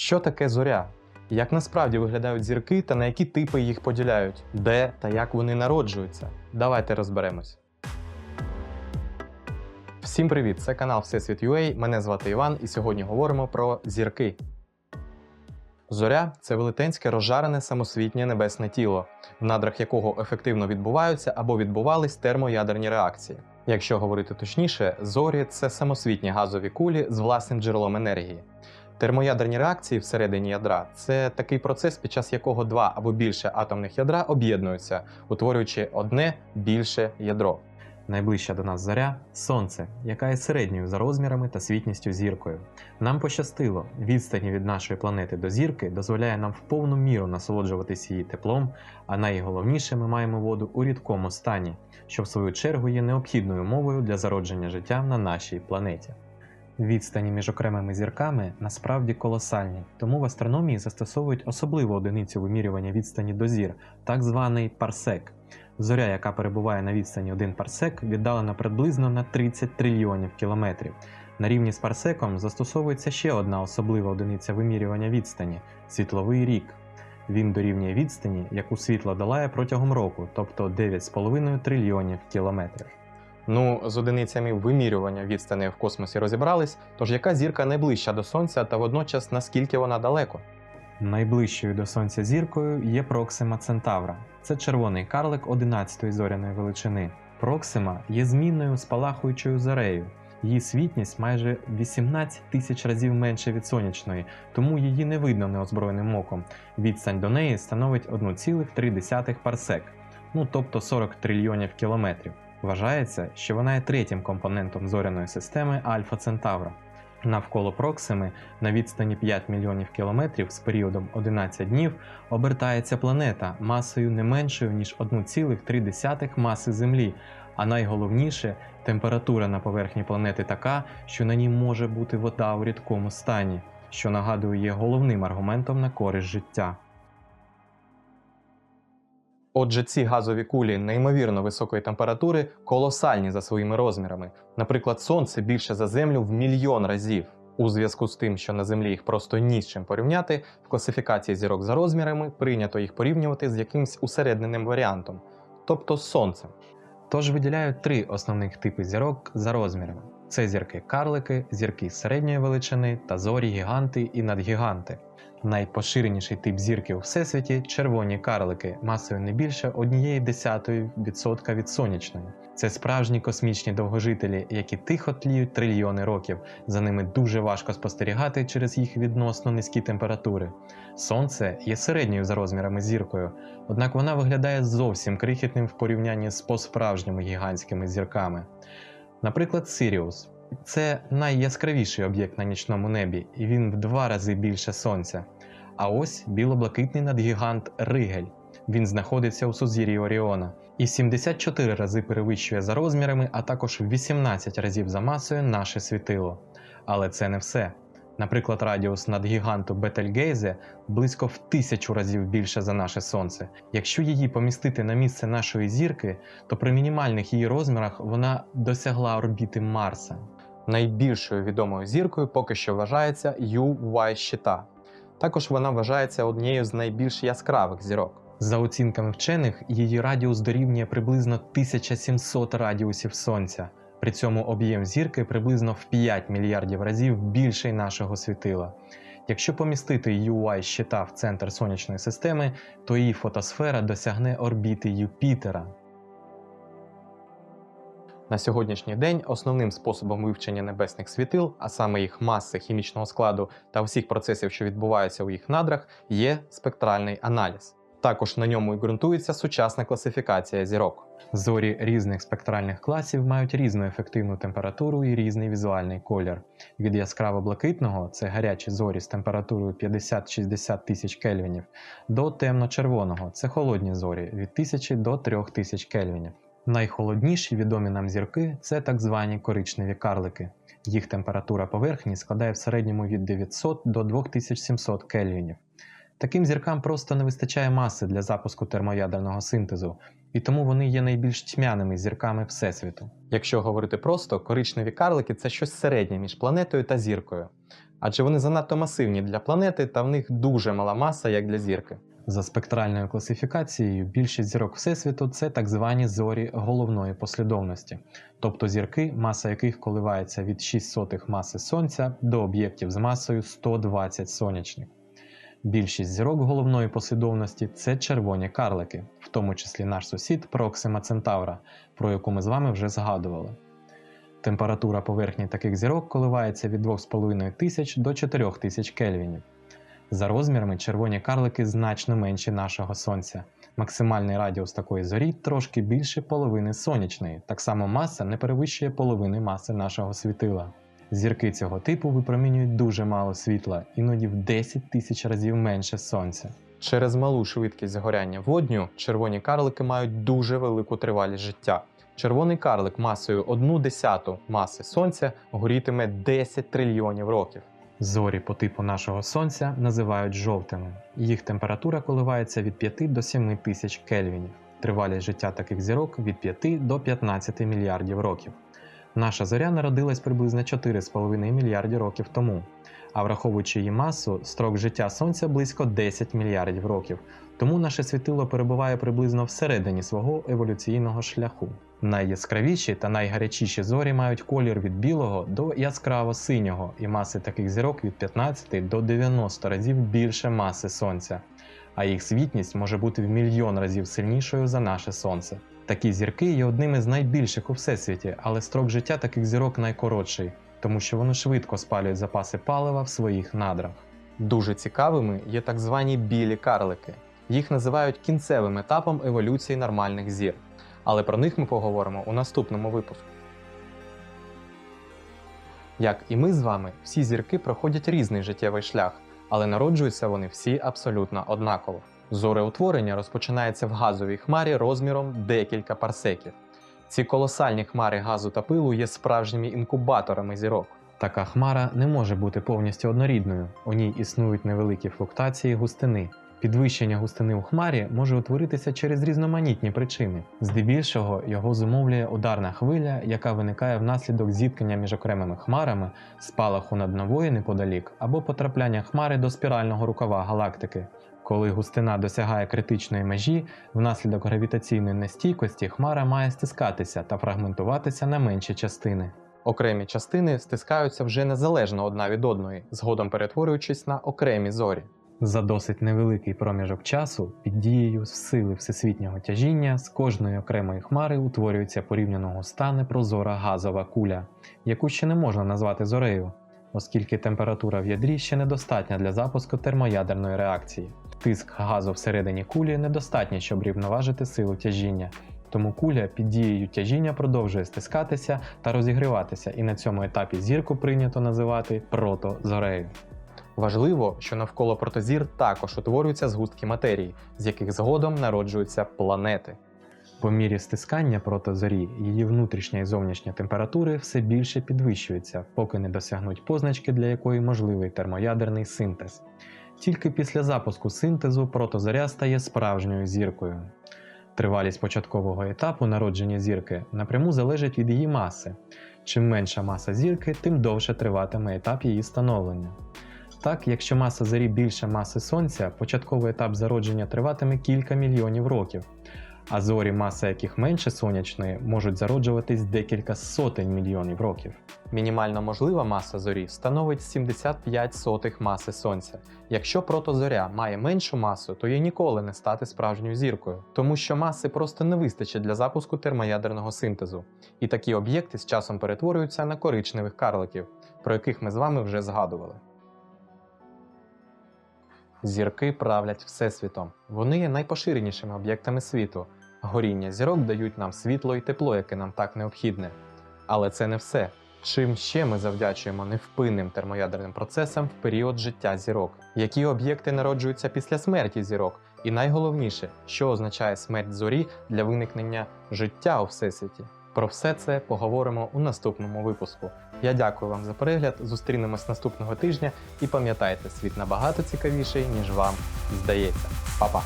Що таке зоря? Як насправді виглядають зірки та на які типи їх поділяють? Де та як вони народжуються? Давайте розберемось. Всім привіт! Це канал Всесвіт UA. Мене звати Іван, і сьогодні говоримо про зірки. Зоря це велетенське розжарене самосвітнє небесне тіло, в надрах якого ефективно відбуваються або відбувались термоядерні реакції. Якщо говорити точніше, зорі це самосвітні газові кулі з власним джерелом енергії. Термоядерні реакції всередині ядра це такий процес, під час якого два або більше атомних ядра об'єднуються, утворюючи одне більше ядро. Найближча до нас зоря Сонце, яка є середньою за розмірами та світністю зіркою. Нам пощастило, відстані від нашої планети до зірки дозволяє нам в повну міру насолоджуватись її теплом, а найголовніше ми маємо воду у рідкому стані, що в свою чергу є необхідною умовою для зародження життя на нашій планеті. Відстані між окремими зірками насправді колосальні, тому в астрономії застосовують особливу одиницю вимірювання відстані до зір, так званий парсек. Зоря, яка перебуває на відстані 1 парсек, віддалена приблизно на 30 трильйонів кілометрів. На рівні з парсеком застосовується ще одна особлива одиниця вимірювання відстані світловий рік. Він дорівнює відстані, яку світло долає протягом року, тобто 9,5 трильйонів кілометрів. Ну, з одиницями вимірювання відстани в космосі розібрались, тож яка зірка найближча до Сонця та водночас наскільки вона далеко? Найближчою до Сонця зіркою є Проксима Центавра. Це червоний карлик 11-ї зоряної величини. Проксима є змінною спалахуючою зорею. Її світність майже 18 тисяч разів менше від сонячної, тому її не видно неозброєним оком. Відстань до неї становить 1,3 парсек, ну тобто 40 трильйонів кілометрів. Вважається, що вона є третім компонентом зоряної системи Альфа Центавра. Навколо Проксими на відстані 5 мільйонів кілометрів з періодом 11 днів обертається планета масою не меншою ніж 1,3 маси Землі. А найголовніше, температура на поверхні планети така, що на ній може бути вода у рідкому стані, що нагадую є головним аргументом на користь життя. Отже, ці газові кулі неймовірно високої температури колосальні за своїми розмірами. Наприклад, сонце більше за землю в мільйон разів. У зв'язку з тим, що на землі їх просто ні з чим порівняти, в класифікації зірок за розмірами прийнято їх порівнювати з якимсь усередненим варіантом, тобто з сонцем. Тож виділяють три основних типи зірок за розмірами: це зірки-карлики, зірки середньої величини та зорі гіганти і надгіганти. Найпоширеніший тип зірки у всесвіті червоні карлики, масою не більше 1,1% від сонячної. Це справжні космічні довгожителі, які тихо тліють трильйони років. За ними дуже важко спостерігати через їх відносно низькі температури. Сонце є середньою за розмірами зіркою, однак вона виглядає зовсім крихітним в порівнянні з по-справжніми гігантськими зірками. Наприклад, Сиріус. Це найяскравіший об'єкт на нічному небі, і він в два рази більше сонця. А ось біло-блакитний надгігант Ригель. Він знаходиться у сузір'ї Оріона і 74 рази перевищує за розмірами, а також 18 разів за масою наше світило. Але це не все. Наприклад, радіус надгіганту Бетельгейзе близько в тисячу разів більше за наше сонце. Якщо її помістити на місце нашої зірки, то при мінімальних її розмірах вона досягла орбіти Марса. Найбільшою відомою зіркою поки що вважається UY щита. Також вона вважається однією з найбільш яскравих зірок. За оцінками вчених, її радіус дорівнює приблизно 1700 радіусів Сонця. При цьому об'єм зірки приблизно в 5 мільярдів разів більший нашого світила. Якщо помістити UY щита в центр сонячної системи, то її фотосфера досягне орбіти Юпітера. На сьогоднішній день основним способом вивчення небесних світил, а саме їх маси, хімічного складу та всіх процесів, що відбуваються у їх надрах, є спектральний аналіз. Також на ньому і ґрунтується сучасна класифікація зірок. Зорі різних спектральних класів мають різну ефективну температуру і різний візуальний колір. Від яскраво-блакитного це гарячі зорі з температурою 50-60 тисяч кельвінів, до темно-червоного це холодні зорі від 1000 до 3000 кельвінів. Найхолодніші відомі нам зірки це так звані коричневі карлики. Їх температура поверхні складає в середньому від 900 до 2700 кельвінів. Таким зіркам просто не вистачає маси для запуску термоядерного синтезу, і тому вони є найбільш тьмяними зірками Всесвіту. Якщо говорити просто, коричневі карлики це щось середнє між планетою та зіркою. адже вони занадто масивні для планети та в них дуже мала маса, як для зірки. За спектральною класифікацією, більшість зірок Всесвіту це так звані зорі головної послідовності, тобто зірки, маса яких коливається від 6 сотих маси Сонця до об'єктів з масою 120 сонячних. Більшість зірок головної послідовності це червоні карлики, в тому числі наш сусід Проксима Центавра, про яку ми з вами вже згадували. Температура поверхні таких зірок коливається від 2,5 тисяч до 4 тисяч кельвінів. За розмірами червоні карлики значно менші нашого сонця. Максимальний радіус такої зорі трошки більше половини сонячної, так само маса не перевищує половини маси нашого світила. Зірки цього типу випромінюють дуже мало світла, іноді в 10 тисяч разів менше сонця. Через малу швидкість згоряння водню червоні карлики мають дуже велику тривалість життя. Червоний карлик масою 1 десяту маси сонця горітиме 10 трильйонів років. Зорі по типу нашого сонця називають жовтими. Їх температура коливається від 5 до 7 тисяч кельвінів. Тривалість життя таких зірок від 5 до 15 мільярдів років. Наша зоря народилась приблизно 4,5 мільярдів років тому. А враховуючи її масу, строк життя Сонця близько 10 мільярдів років, тому наше світило перебуває приблизно всередині свого еволюційного шляху. Найяскравіші та найгарячіші зорі мають колір від білого до яскраво синього, і маси таких зірок від 15 до 90 разів більше маси Сонця, а їх світність може бути в мільйон разів сильнішою за наше Сонце. Такі зірки є одними з найбільших у всесвіті, але строк життя таких зірок найкоротший, тому що вони швидко спалюють запаси палива в своїх надрах. Дуже цікавими є так звані білі карлики. Їх називають кінцевим етапом еволюції нормальних зір. Але про них ми поговоримо у наступному випуску. Як і ми з вами, всі зірки проходять різний життєвий шлях, але народжуються вони всі абсолютно однаково. Зореутворення розпочинається в газовій хмарі розміром декілька парсеків. Ці колосальні хмари газу та пилу є справжніми інкубаторами зірок. Така хмара не може бути повністю однорідною, у ній існують невеликі флуктуації густини. Підвищення густини у хмарі може утворитися через різноманітні причини. Здебільшого його зумовлює ударна хвиля, яка виникає внаслідок зіткнення між окремими хмарами, спалаху над новою неподалік або потрапляння хмари до спірального рукава галактики. Коли густина досягає критичної межі, внаслідок гравітаційної нестійкості хмара має стискатися та фрагментуватися на менші частини. Окремі частини стискаються вже незалежно одна від одної, згодом перетворюючись на окремі зорі. За досить невеликий проміжок часу під дією сили всесвітнього тяжіння з кожної окремої хмари утворюється порівняно густа непрозора газова куля, яку ще не можна назвати зорею, оскільки температура в ядрі ще недостатня для запуску термоядерної реакції. Тиск газу всередині кулі недостатній, щоб рівноважити силу тяжіння. Тому куля під дією тяжіння продовжує стискатися та розігріватися, і на цьому етапі зірку прийнято називати протозорею. Важливо, що навколо протозір також утворюються згустки матерії, з яких згодом народжуються планети. По мірі стискання протозорі її внутрішня і зовнішня температури все більше підвищуються, поки не досягнуть позначки, для якої можливий термоядерний синтез. Тільки після запуску синтезу протозоря стає справжньою зіркою. Тривалість початкового етапу народження зірки напряму залежить від її маси. Чим менша маса зірки, тим довше триватиме етап її становлення. Так, якщо маса зорі більше маси Сонця, початковий етап зародження триватиме кілька мільйонів років, а зорі, маса яких менше сонячної, можуть зароджуватись декілька сотень мільйонів років. Мінімально можлива маса зорі становить 75 сотих маси Сонця. Якщо протозоря має меншу масу, то їй ніколи не стати справжньою зіркою, тому що маси просто не вистачить для запуску термоядерного синтезу. І такі об'єкти з часом перетворюються на коричневих карликів, про яких ми з вами вже згадували. Зірки правлять Всесвітом. Вони є найпоширенішими об'єктами світу. Горіння зірок дають нам світло і тепло, яке нам так необхідне. Але це не все. Чим ще ми завдячуємо невпинним термоядерним процесам в період життя зірок? Які об'єкти народжуються після смерті зірок? І найголовніше, що означає смерть зорі для виникнення життя у всесвіті? Про все це поговоримо у наступному випуску. Я дякую вам за перегляд. Зустрінемось наступного тижня і пам'ятайте, світ набагато цікавіший, ніж вам здається. Па-па!